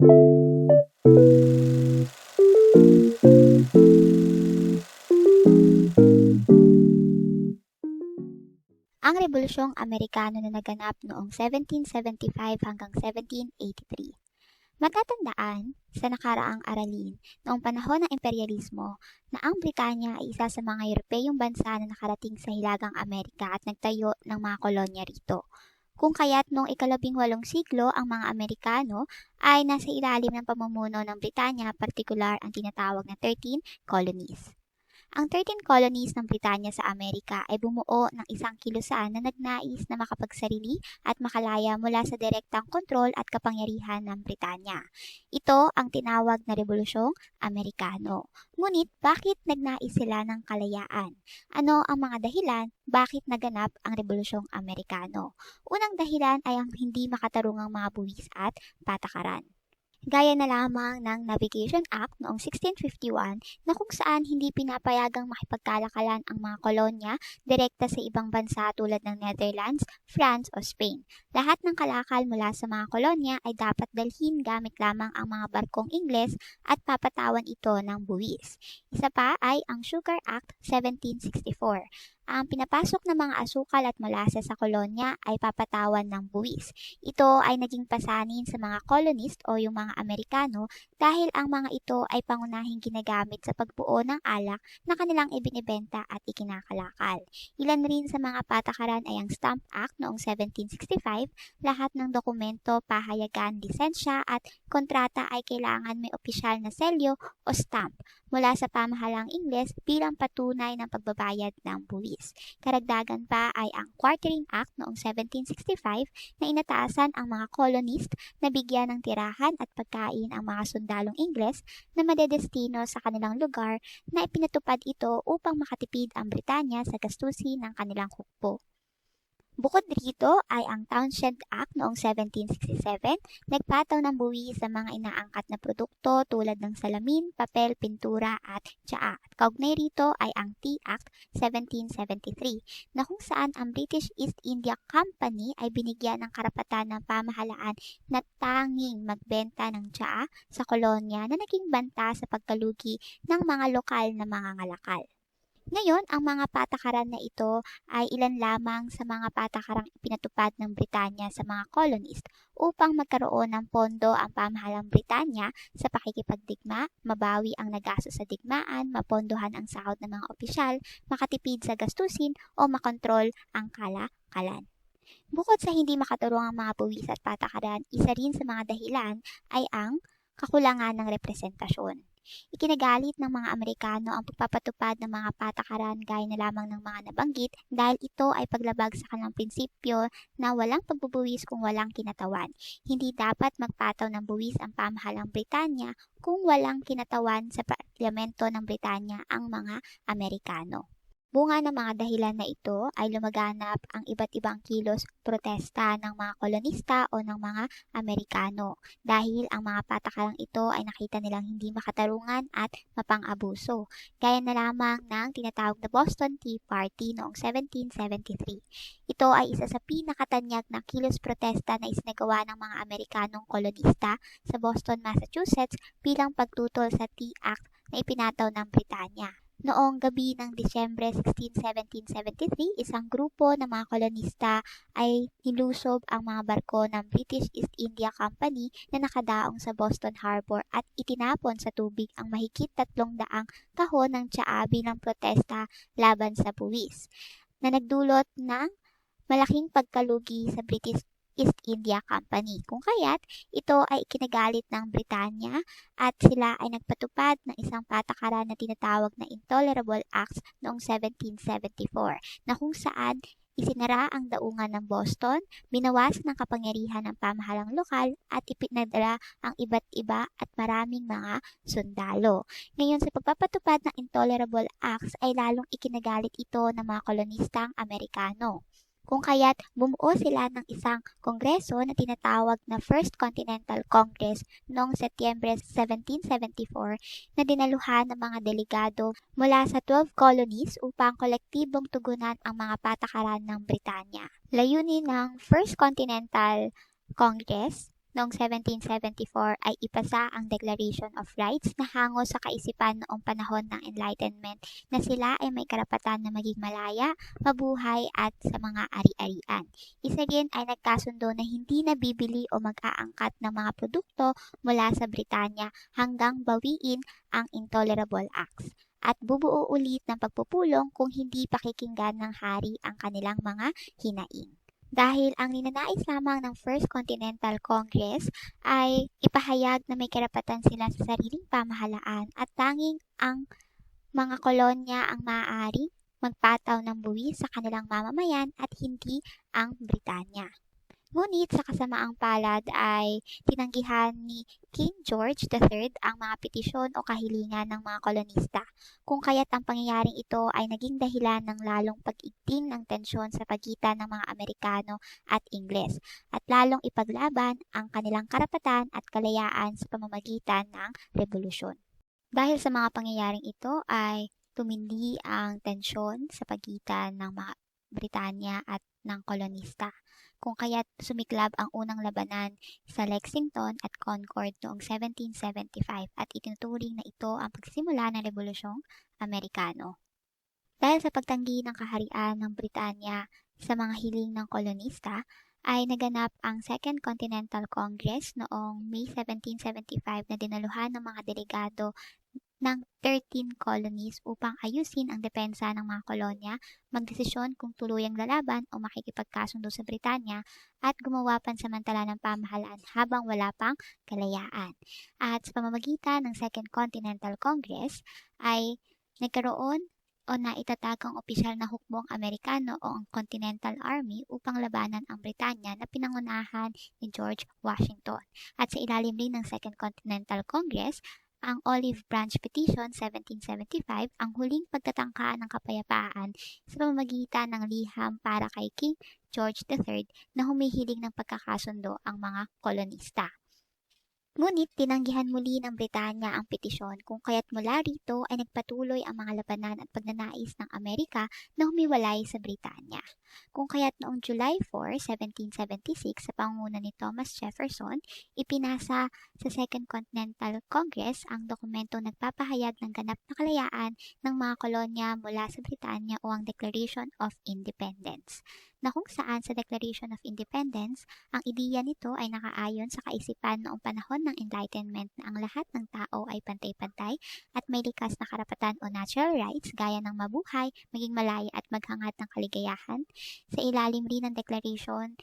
Ang Rebolusyong Amerikano na naganap noong 1775 hanggang 1783. Matatandaan sa nakaraang aralin noong panahon ng imperyalismo na ang Britanya ay isa sa mga Europeyong bansa na nakarating sa Hilagang Amerika at nagtayo ng mga kolonya rito. Kung kaya't noong ikalabing walong siglo ang mga Amerikano ay nasa ilalim ng pamumuno ng Britanya, partikular ang tinatawag na 13 colonies. Ang 13 colonies ng Britanya sa Amerika ay bumuo ng isang kilusan na nagnais na makapagsarili at makalaya mula sa direktang kontrol at kapangyarihan ng Britanya. Ito ang tinawag na Rebolusyong Amerikano. Ngunit bakit nagnais sila ng kalayaan? Ano ang mga dahilan bakit naganap ang Rebolusyong Amerikano? Unang dahilan ay ang hindi makatarungang mga buwis at patakaran. Gaya na lamang ng Navigation Act noong 1651 na kung saan hindi pinapayagang makipagkalakalan ang mga kolonya direkta sa ibang bansa tulad ng Netherlands, France o Spain. Lahat ng kalakal mula sa mga kolonya ay dapat dalhin gamit lamang ang mga barkong Ingles at papatawan ito ng buwis. Isa pa ay ang Sugar Act 1764 ang pinapasok ng mga asukal at malasa sa kolonya ay papatawan ng buwis. Ito ay naging pasanin sa mga colonist o yung mga Amerikano dahil ang mga ito ay pangunahing ginagamit sa pagbuo ng alak na kanilang ibinibenta at ikinakalakal. Ilan rin sa mga patakaran ay ang Stamp Act noong 1765, lahat ng dokumento, pahayagan, lisensya at kontrata ay kailangan may opisyal na selyo o stamp mula sa pamahalang Ingles bilang patunay ng pagbabayad ng buwis. Karagdagan pa ay ang Quartering Act noong 1765 na inataasan ang mga colonist na bigyan ng tirahan at pagkain ang mga sundalong Ingles na madedestino sa kanilang lugar na ipinatupad ito upang makatipid ang Britanya sa gastusin ng kanilang hukbo. Bukod rito ay ang Townshend Act noong 1767, nagpataw ng buwi sa mga inaangkat na produkto tulad ng salamin, papel, pintura at tsaa. At kaugnay rito ay ang Tea Act 1773 na kung saan ang British East India Company ay binigyan ng karapatan ng pamahalaan na tanging magbenta ng tsaa sa kolonya na naging banta sa pagkalugi ng mga lokal na mga ngalakal. Ngayon, ang mga patakaran na ito ay ilan lamang sa mga patakarang ipinatupad ng Britanya sa mga colonist upang magkaroon ng pondo ang pamahalang Britanya sa pakikipagdigma, mabawi ang nagasto sa digmaan, mapondohan ang sahod ng mga opisyal, makatipid sa gastusin o makontrol ang kalakalan. Bukod sa hindi makaturong ang mga buwis at patakaran, isa rin sa mga dahilan ay ang kakulangan ng representasyon. Ikinagalit ng mga Amerikano ang pagpapatupad ng mga patakaran gaya na lamang ng mga nabanggit dahil ito ay paglabag sa kanilang prinsipyo na walang pagbubuwis kung walang kinatawan. Hindi dapat magpataw ng buwis ang pamahalang Britanya kung walang kinatawan sa parlamento ng Britanya ang mga Amerikano. Bunga ng mga dahilan na ito ay lumaganap ang iba't ibang kilos protesta ng mga kolonista o ng mga Amerikano dahil ang mga patakarang ito ay nakita nilang hindi makatarungan at mapang-abuso, gaya na lamang ng tinatawag na Boston Tea Party noong 1773. Ito ay isa sa pinakatanyag na kilos protesta na isinagawa ng mga Amerikanong kolonista sa Boston, Massachusetts bilang pagtutol sa Tea Act na ipinataw ng Britanya. Noong gabi ng Disyembre 16, 1773, isang grupo ng mga kolonista ay nilusob ang mga barko ng British East India Company na nakadaong sa Boston Harbor at itinapon sa tubig ang mahigit tatlong daang kahon ng tsaa bilang protesta laban sa buwis na nagdulot ng malaking pagkalugi sa British East India Company. Kung kaya't ito ay ikinagalit ng Britanya at sila ay nagpatupad ng isang patakaran na tinatawag na Intolerable Acts noong 1774 na kung saan isinara ang daungan ng Boston, binawasan ang kapangyarihan ng pamahalang lokal at ipinadala ang iba't iba at maraming mga sundalo. Ngayon sa pagpapatupad ng Intolerable Acts ay lalong ikinagalit ito ng mga kolonistang Amerikano kung kaya't bumuo sila ng isang kongreso na tinatawag na First Continental Congress noong Setyembre 1774 na dinaluhan ng mga delegado mula sa 12 colonies upang kolektibong tugunan ang mga patakaran ng Britanya. Layunin ng First Continental Congress noong 1774 ay ipasa ang Declaration of Rights na hango sa kaisipan noong panahon ng Enlightenment na sila ay may karapatan na maging malaya, mabuhay at sa mga ari-arian. Isa rin ay nagkasundo na hindi na bibili o mag-aangkat ng mga produkto mula sa Britanya hanggang bawiin ang Intolerable Acts at bubuo ulit ng pagpupulong kung hindi pakikinggan ng hari ang kanilang mga hinaing dahil ang ninanais lamang ng First Continental Congress ay ipahayag na may karapatan sila sa sariling pamahalaan at tanging ang mga kolonya ang maaari magpataw ng buwis sa kanilang mamamayan at hindi ang Britanya. Ngunit sa kasamaang palad ay tinanggihan ni King George III ang mga petisyon o kahilingan ng mga kolonista, kung kaya't ang pangyayaring ito ay naging dahilan ng lalong pag-igting ng tensyon sa pagitan ng mga Amerikano at Ingles, at lalong ipaglaban ang kanilang karapatan at kalayaan sa pamamagitan ng revolusyon. Dahil sa mga pangyayaring ito ay tumindi ang tensyon sa pagitan ng mga Britanya at ng kolonista kung kaya't sumiklab ang unang labanan sa Lexington at Concord noong 1775 at itinuturing na ito ang pagsimula ng Rebolusyong Amerikano. Dahil sa pagtanggi ng kaharian ng Britanya sa mga hiling ng kolonista, ay naganap ang Second Continental Congress noong May 1775 na dinaluhan ng mga delegado ng 13 colonies upang ayusin ang depensa ng mga kolonya, magdesisyon kung tuluyang lalaban o makikipagkasundo sa Britanya at gumawa pansamantala ng pamahalaan habang wala pang kalayaan. At sa pamamagitan ng Second Continental Congress ay nagkaroon o naitatag ang opisyal na hukbong Amerikano o ang Continental Army upang labanan ang Britanya na pinangunahan ni George Washington. At sa ilalim rin ng Second Continental Congress ang Olive Branch Petition 1775 ang huling pagtatangka ng kapayapaan sa pamamagitan ng liham para kay King George III na humihiling ng pagkakasundo ang mga kolonista. Ngunit tinanggihan muli ng Britanya ang petisyon kung kaya't mula rito ay nagpatuloy ang mga labanan at pagnanais ng Amerika na humiwalay sa Britanya. Kung kaya't noong July 4, 1776 sa pangunguna ni Thomas Jefferson, ipinasa sa Second Continental Congress ang dokumentong nagpapahayag ng ganap na kalayaan ng mga kolonya mula sa Britanya o ang Declaration of Independence na kung saan sa Declaration of Independence, ang ideya nito ay nakaayon sa kaisipan noong panahon ng Enlightenment na ang lahat ng tao ay pantay-pantay at may likas na karapatan o natural rights gaya ng mabuhay, maging malaya at maghangad ng kaligayahan. Sa ilalim rin ng Declaration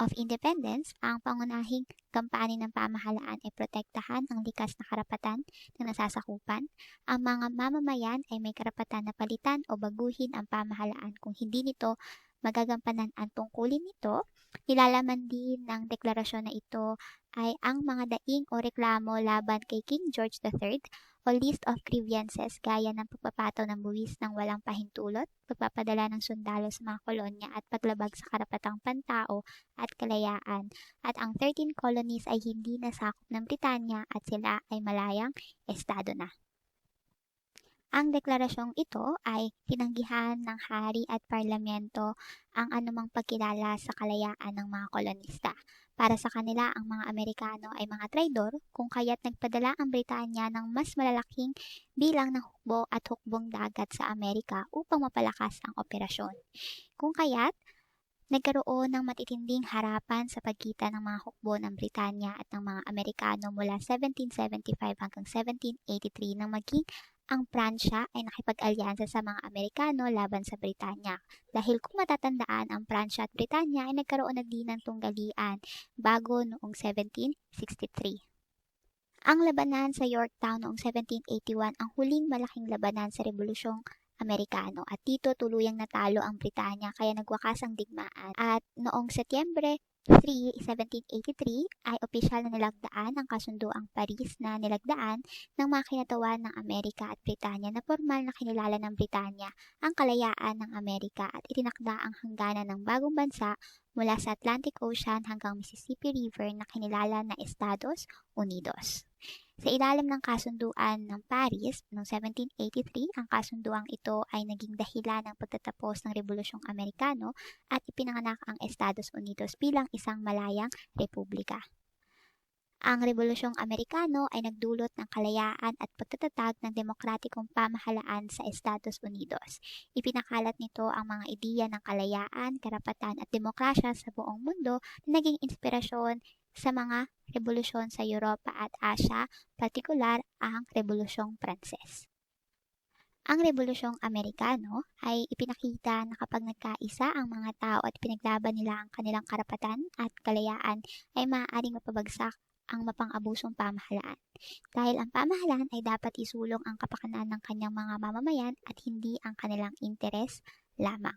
of Independence, ang pangunahing kampanya ng pamahalaan ay protektahan ang likas na karapatan na nasasakupan. Ang mga mamamayan ay may karapatan na palitan o baguhin ang pamahalaan kung hindi nito magagampanan ang tungkulin nito. Nilalaman din ng deklarasyon na ito ay ang mga daing o reklamo laban kay King George III o list of grievances gaya ng pagpapataw ng buwis ng walang pahintulot, pagpapadala ng sundalo sa mga kolonya at paglabag sa karapatang pantao at kalayaan. At ang 13 colonies ay hindi nasakop ng Britanya at sila ay malayang estado na. Ang deklarasyong ito ay tinanggihan ng hari at parlamento ang anumang pagkilala sa kalayaan ng mga kolonista. Para sa kanila, ang mga Amerikano ay mga traidor kung kaya't nagpadala ang Britanya ng mas malalaking bilang ng hukbo at hukbong dagat sa Amerika upang mapalakas ang operasyon. Kung kaya't, nagkaroon ng matitinding harapan sa pagitan ng mga hukbo ng Britanya at ng mga Amerikano mula 1775 hanggang 1783 nang maging ang Pransya ay nakipag-alyansa sa mga Amerikano laban sa Britanya. Dahil kung matatandaan, ang Pransya at Britanya ay nagkaroon na din ng tunggalian bago noong 1763. Ang labanan sa Yorktown noong 1781 ang huling malaking labanan sa Rebolusyong Amerikano at dito tuluyang natalo ang Britanya kaya nagwakas ang digmaan. At noong Setyembre 3, 1783 ay opisyal na nilagdaan ang kasunduang Paris na nilagdaan ng mga kinatawan ng Amerika at Britanya na formal na kinilala ng Britanya ang kalayaan ng Amerika at itinakda ang hangganan ng bagong bansa mula sa Atlantic Ocean hanggang Mississippi River na kinilala na Estados Unidos. Sa ilalim ng kasunduan ng Paris noong 1783, ang kasunduang ito ay naging dahilan ng pagtatapos ng Rebolusyong Amerikano at ipinanganak ang Estados Unidos bilang isang malayang republika. Ang Rebolusyong Amerikano ay nagdulot ng kalayaan at pagtatatag ng demokratikong pamahalaan sa Estados Unidos. Ipinakalat nito ang mga ideya ng kalayaan, karapatan at demokrasya sa buong mundo na naging inspirasyon sa mga revolusyon sa Europa at Asya, partikular ang Rebolusyong Pranses. Ang Rebolusyong Amerikano ay ipinakita na kapag nagkaisa ang mga tao at pinaglaban nila ang kanilang karapatan at kalayaan ay maaaring mapabagsak ang mapang-abusong pamahalaan. Dahil ang pamahalaan ay dapat isulong ang kapakanan ng kanyang mga mamamayan at hindi ang kanilang interes lamang.